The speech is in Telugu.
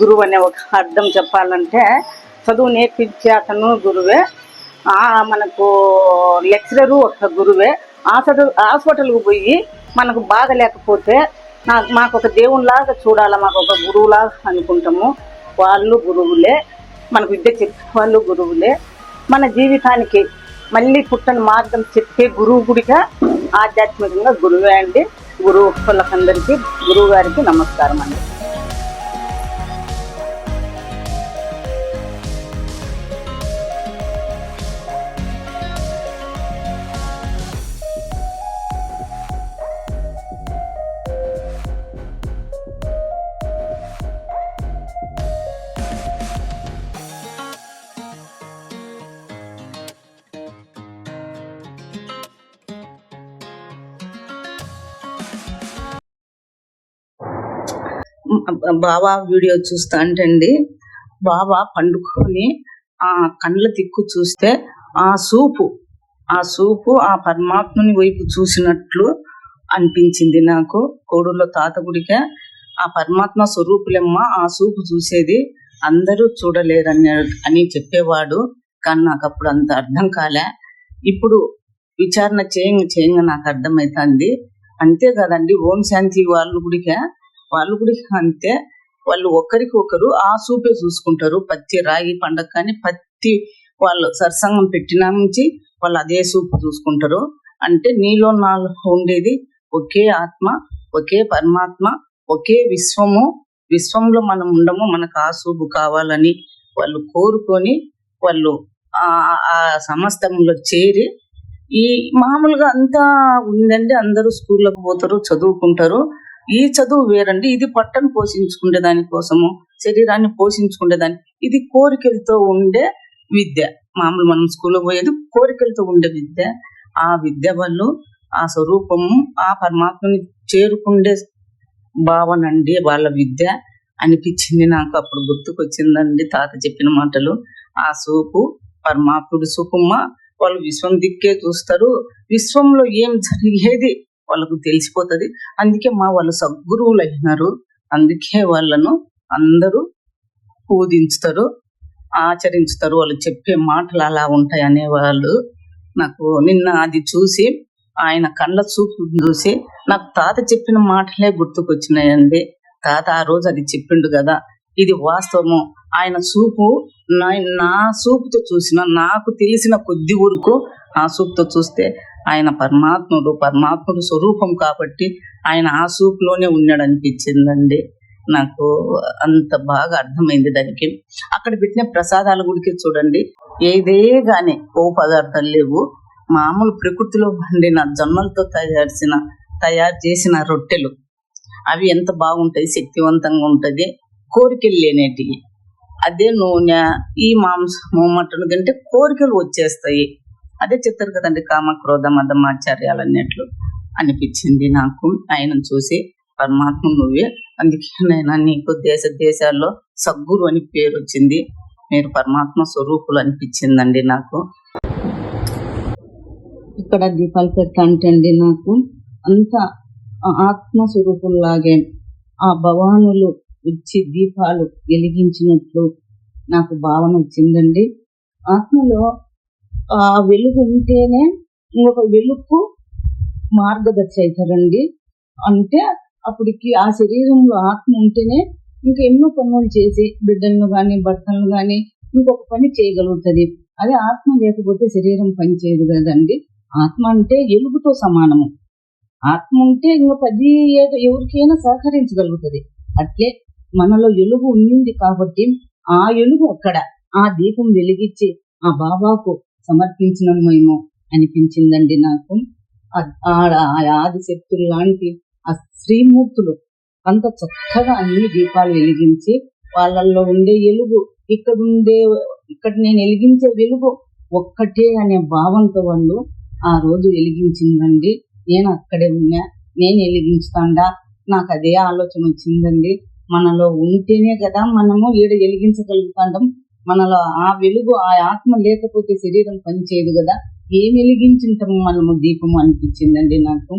గురువు అనే ఒక అర్థం చెప్పాలంటే చదువు నేర్పించే అతను గురువే. ఆ మనకు లెక్చరరు ఒక గురువే. హాస్పిటల్ హాస్పిటల్కి పోయి మనకు బాధ లేకపోతే నాకు మాకు ఒక దేవునిలాగా చూడాలా మాకు ఒక గురువులాగా అనుకుంటాము. వాళ్ళు గురువులే. మనకు విద్య చెప్పే వాళ్ళు గురువులే. మన జీవితానికి మళ్ళీ పుట్టని మార్గం చెప్పే గురువు గుడిగా ఆధ్యాత్మికంగా గురువే అండి. గురువులకందరికీ గురువు గారికి నమస్కారం అండి. బాబా వీడియో చూస్తా అంటండి. బాబా పండుకొని ఆ కండ్ల తిక్కు చూస్తే ఆ సూపు ఆ సూపు ఆ పరమాత్మని వైపు చూసినట్లు అనిపించింది నాకు. కోడూరులో తాత గుడికే ఆ పరమాత్మ స్వరూపులమ్మ ఆ సూపు చూసేది అందరూ చూడలేరని అని చెప్పేవాడు. కానీ నాకు అప్పుడు అంత అర్థం కాలే. ఇప్పుడు విచారణ చేయంగా చేయంగా నాకు అర్థమవుతుంది అంతే కదండి ఓం శాంతి వాళ్ళు గుడికే వాళ్ళు కూడా అంతే. వాళ్ళు ఒకరికి ఒకరు ఆ సూపే చూసుకుంటారు. పత్తి రాగి పండగ కానీ పత్తి వాళ్ళు సత్సంగం పెట్టిన నుంచి వాళ్ళు అదే సూపు చూసుకుంటారు. అంటే నీలో నాలో ఉండేది ఒకే ఆత్మ ఒకే పరమాత్మ ఒకే విశ్వము. విశ్వంలో మనం ఉండము మనకు ఆ సూపు కావాలని వాళ్ళు కోరుకొని వాళ్ళు ఆ ఆ సమస్తంలో చేరి ఈ మామూలుగా అంతా ఉందండి అందరూ స్కూళ్ళకు పోతారు చదువుకుంటారు. ఈ చదువు వేరండి. ఇది పట్టను పోషించుకునే దానికోసము శరీరాన్ని పోషించుకునే దాని ఇది కోరికలతో ఉండే విద్య. మామూలు మనం స్కూల్లో పోయేది కోరికలతో ఉండే విద్య. ఆ విద్య వాళ్ళు ఆ స్వరూపము ఆ పరమాత్మని చేరుకుండే భావనండి వాళ్ళ విద్య. అనిపించింది నాకు అప్పుడు గుర్తుకొచ్చిందండి తాత చెప్పిన మాటలు. ఆ సూపు పరమాత్ముడి సుకుమ్మ వాళ్ళు విశ్వం దిక్కే చూస్తారు. విశ్వంలో ఏం జరిగేది వాళ్ళకు తెలిసిపోతుంది. అందుకే మా వాళ్ళు సద్గురువులు అయినారు. అందుకే వాళ్ళను అందరూ పూజించుతారు ఆచరించుతారు. వాళ్ళు చెప్పే మాటలు అలా ఉంటాయి అనేవాళ్ళు. నాకు నిన్న అది చూసి ఆయన కళ్ళ చూపు చూసి నాకు తాత చెప్పిన మాటలే గుర్తుకొచ్చినాయండి. తాత ఆ రోజు అది చెప్పిండు కదా ఇది వాస్తవము. ఆయన చూపు నా నా చూపుతో చూసిన నాకు తెలిసిన కొద్ది ఊరుకు ఆ చూపుతో చూస్తే ఆయన పరమాత్ముడు పరమాత్ముడు స్వరూపం కాబట్టి ఆయన ఆ సూపులోనే ఉన్నాడు అనిపించిందండి నాకు అంత బాగా అర్థమైంది దానికి. అక్కడ పెట్టిన ప్రసాదాల గుడికి చూడండి. ఏదే గాని ఓ పదార్థాలు లేవు. మామూలు ప్రకృతిలో పండిన జొన్నలతో తయారు తయారు చేసిన రొట్టెలు. అవి ఎంత బాగుంటాయి శక్తివంతంగా ఉంటుంది. కోరికలు లేనేటివి. అదే నూనె ఈ మాంసము మటన్ కంటే కోరికలు వచ్చేస్తాయి. అదే చెప్తారు కదండి కామ క్రోధ మదం ఆచార్యాలు అన్నట్లు అనిపించింది నాకు. ఆయనను చూసి పరమాత్మ నువ్వే అందుకే నీకు దేశ దేశాల్లో సద్గురు అని పేరు వచ్చింది. మీరు పరమాత్మ స్వరూపులు అనిపించిందండి నాకు. ఇక్కడ దీపాలు పెట్టండి నాకు అంత ఆత్మస్వరూపంలాగే ఆ భవానులు వచ్చి దీపాలు వెలిగించినట్లు నాకు భావన వచ్చిందండి. ఆత్మలో ఆ వెలుగు ఉంటేనే ఇంకొక వెలుగు మార్గదర్శి అవుతారండి అంటే అప్పటికి ఆ శరీరంలో ఆత్మ ఉంటేనే ఇంకా ఎన్నో పనులు చేసి బిడ్డలను కానీ భర్తలను కానీ ఇంకొక పని చేయగలుగుతుంది. అదే ఆత్మ లేకపోతే శరీరం పని చేయదు కదండి. ఆత్మ అంటే ఎలుగుతో సమానము. ఆత్మ ఉంటే ఇంకా పది ఏదో ఎవరికైనా సహకరించగలుగుతుంది. అట్లే మనలో ఎలుగు ఉండింది కాబట్టి ఆ ఎలుగు అక్కడ. ఆ దీపం వెలిగించి ఆ బాబాకు సమర్పించినమేమో అనిపించిందండి నాకు. ఆడ ఆ ఆది శక్తులు లాంటి ఆ శ్రీమూర్తులు అంత చక్కగా అన్ని దీపాలు వెలిగించి వాళ్ళల్లో ఉండే ఎలుగు ఇక్కడ ఉండే ఇక్కడ నేను వెలిగించే వెలుగు ఒక్కటే అనే భావంతో వాళ్ళు ఆ రోజు వెలిగించిందండి. నేను అక్కడే ఉన్నా నేను వెలిగించుతాండా నాకు అదే ఆలోచన వచ్చిందండి. మనలో ఉంటేనే కదా మనము ఈడ వెలిగించగలుగుతాం మనలో ఆ వెలుగు ఆ ఆత్మ లేకపోతే శరీరం పనిచేయదు కదా? ఏం వెలిగించుంటాము మనము దీపము అనిపించిందండి నాకు?